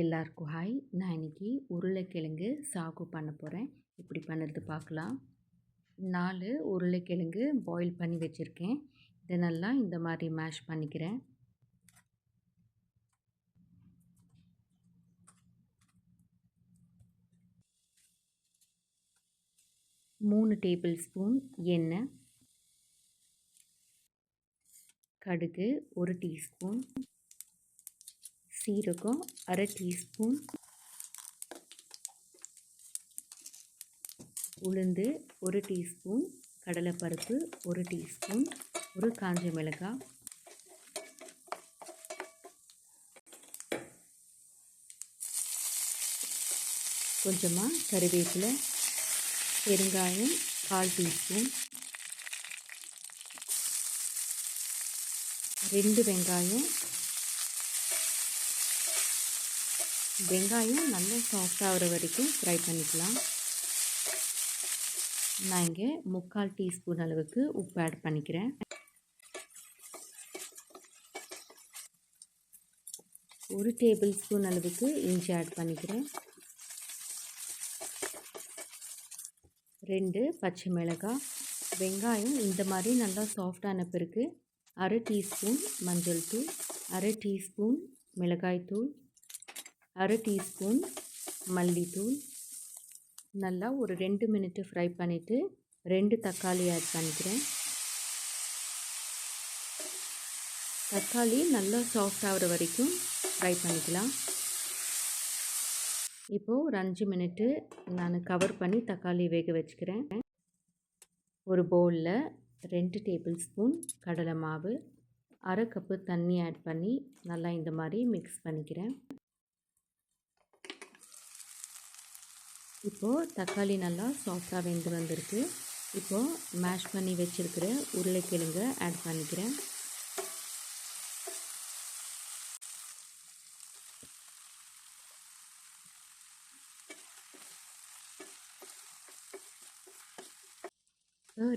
எல்லாருக்கும் ஹாய். நான் இன்றைக்கி உருளைக்கிழங்கு சாகு பண்ண போகிறேன் இப்படி பண்ணுறது பார்க்கலாம் நாலு உருளைக்கிழங்கு பாயில் பண்ணி வச்சுருக்கேன். இதை நல்லா இந்த மாதிரி மேஷ் பண்ணிக்கிறேன். மூணு டேபிள் ஸ்பூன் எண்ணெய். கடுகு ஒரு டீஸ்பூன் சீரகம் அரை டீஸ்பூன். உளுந்து ஒரு டீஸ்பூன். கடலைப்பருப்பு ஒரு டீஸ்பூன். ஒரு காஞ்ச மிளகாய். கொஞ்சமாக கருவேப்பிலை பெருங்காயம் கால் டீஸ்பூன். ரெண்டு வெங்காயம் வெங்காயம் நல்லா சாஃப்டாகிற வரைக்கும் ஃப்ரை பண்ணிக்கலாம். நான் இங்கே முக்கால் டீஸ்பூன் அளவுக்கு உப்பு ஆட் பண்ணிக்கிறேன். ஒரு டேபிள் ஸ்பூன் அளவுக்கு இஞ்சி ஆட் பண்ணிக்கிறேன். ரெண்டு பச்சை மிளகாய். வெங்காயம் இந்த மாதிரி நல்லா சாஃப்டான பிறகு அரை டீஸ்பூன் மஞ்சள் தூள் அரை டீஸ்பூன் மிளகாய் தூள் அரை டீஸ்பூன் மல்லித்தூள். நல்லா ஒரு ரெண்டு மினிட்டு ஃப்ரை பண்ணிவிட்டு ரெண்டு தக்காளி ஆட் பண்ணிக்கிறேன். தக்காளி நல்லா சாஃப்ட் ஆகிற வரைக்கும் ஃப்ரை பண்ணிக்கலாம். இப்போது ஒரு அஞ்சு மினிட்டு நான் கவர் பண்ணி தக்காளி வேக வச்சுக்கிறேன். ஒரு பவுலில் ரெண்டு டேபிள் ஸ்பூன் கடலை மாவு அரை கப்பு தண்ணி ஆட் பண்ணி நல்லா இந்த மாதிரி மிக்ஸ் பண்ணிக்கிறேன். இப்போது தக்காளி நல்லா சாஃப்டாக வெந்து வந்திருக்கு. இப்போது மேஷ் பண்ணி வச்சுருக்கிற உருளைக்கிழங்க ஆட் பண்ணிக்கிறேன்.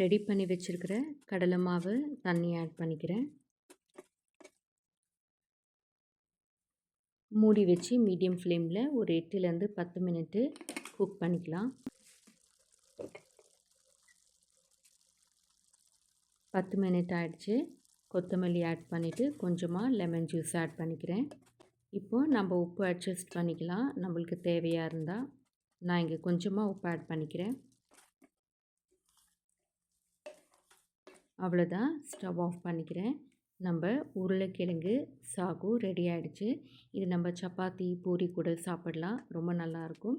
ரெடி பண்ணி வச்சுருக்கிற கடலை மாவு தண்ணி ஆட் பண்ணிக்கிறேன். மூடி வச்சு மீடியம் ஃப்ளேமில் ஒரு எட்டுலேருந்து பத்து மினிட்டு குக் பண்ணிக்கலாம். பத்து மினிட் ஆகிடுச்சு கொத்தமல்லி ஆட் பண்ணிவிட்டு கொஞ்சமாக லெமன் ஜூஸ் ஆட் பண்ணிக்கிறேன். இப்போது நம்ம உப்பு அட்ஜஸ்ட் பண்ணிக்கலாம். நம்மளுக்கு தேவையாக இருந்தால் நான் இங்கே கொஞ்சமாக உப்பு ஆட் பண்ணிக்கிறேன். அவ்வளோதான் ஸ்டவ் ஆஃப் பண்ணிக்கிறேன். நம்ம உருளைக்கிழங்கு சாகு ரெடி ஆகிடுச்சு இது நம்ம சப்பாத்தி பூரி கூட சாப்பிடலாம். ரொம்ப நல்லாயிருக்கும்